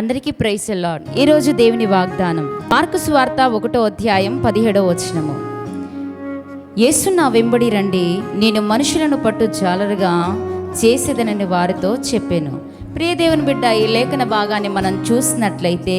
అందరికీ price lord ఈరోజు దేవుని వాగ్దానం. మార్కు సువార్త ఒకటో అధ్యాయం పదిహేడో వచనము. యేసు నా వెంబడి రండి నేను మనుషులను పట్టు జాలరుగా చేసేదనని వారితో చెప్పాను. ప్రియదేవుని బిడ్డ ఈ లేఖన భాగాన్ని మనం చూసినట్లయితే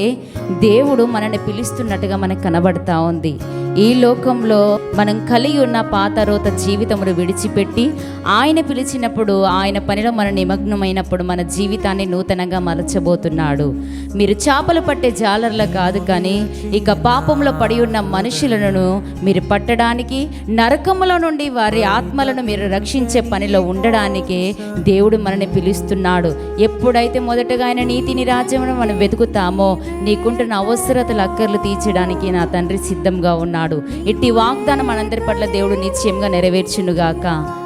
దేవుడు మనల్ని పిలుస్తున్నట్టుగా మనకు కనబడతా ఉంది. ఈ లోకంలో మనం కలిగి ఉన్న పాతరోత జీవితమును విడిచిపెట్టి ఆయన పిలిచినప్పుడు ఆయన పనిలో మన నిమగ్నమైనప్పుడు మన జీవితాన్ని నూతనంగా మలచబోతున్నాడు. మీరు చేపలు పట్టే జాలర్ల కాదు కానీ ఇక పాపంలో పడి ఉన్న మనుషులను మీరు పట్టడానికి నరకముల నుండి వారి ఆత్మలను మీరు రక్షించే పనిలో ఉండడానికి దేవుడు మనని పిలుస్తున్నాడు. ఎప్పుడైతే మొదటగా ఆయన నీతిని రాజ్యమును మనం వెతుకుతామో నీకుంటున్న అవసరతలు అక్కర్లు తీర్చడానికి నా తండ్రి సిద్ధంగా ఉన్నాడు. ఇట్టి వాగ్దానం మనందరి పట్ల దేవుడు నిశ్చయంగా నెరవేర్చునుగాక.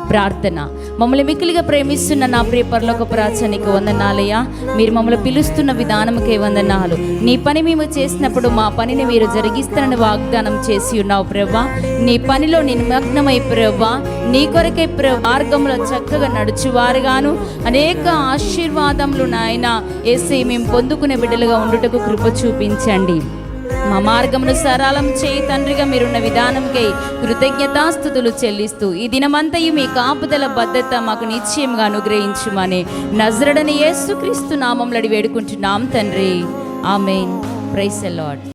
ప్రార్థన. మమ్మల్ని మిక్కిలిగా ప్రేమిస్తున్న నా ప్రియ పరలోక ప్రాచనికి వందనాలయ్యా. మీరు మమ్మల్ని పిలుస్తున్న విధానముకే వందనాలు. నీ పని మేము చేసినప్పుడు మా పనిని మీరు జరిగిస్తానని వాగ్దానం చేసి ఉన్నావు ప్రవ్వా నీ పనిలో నిమగ్నమై ప్రవ్వా నీ కొరకే ప్ర మార్గంలో చక్కగా నడుచువారుగాను. అనేక ఆశీర్వాదములు నాయన. ఏసీ మేము పొందుకునే బిడ్డలుగా ఉండుటకు కృప చూపించండి. మా మార్గమును సరళం చేయి తండ్రిగా మీరున్న విధానంకై కృతజ్ఞతాస్థుతులు చెల్లిస్తూ ఈ దినమంతయు మీ కాపుదల భద్రత మాకు నిశ్చయంగా అనుగ్రహించుమని నజరడని యేసుక్రీస్తు నామంలడి వేడుకుంటున్నాం తండ్రి. ఆమెన్. Praise Lord.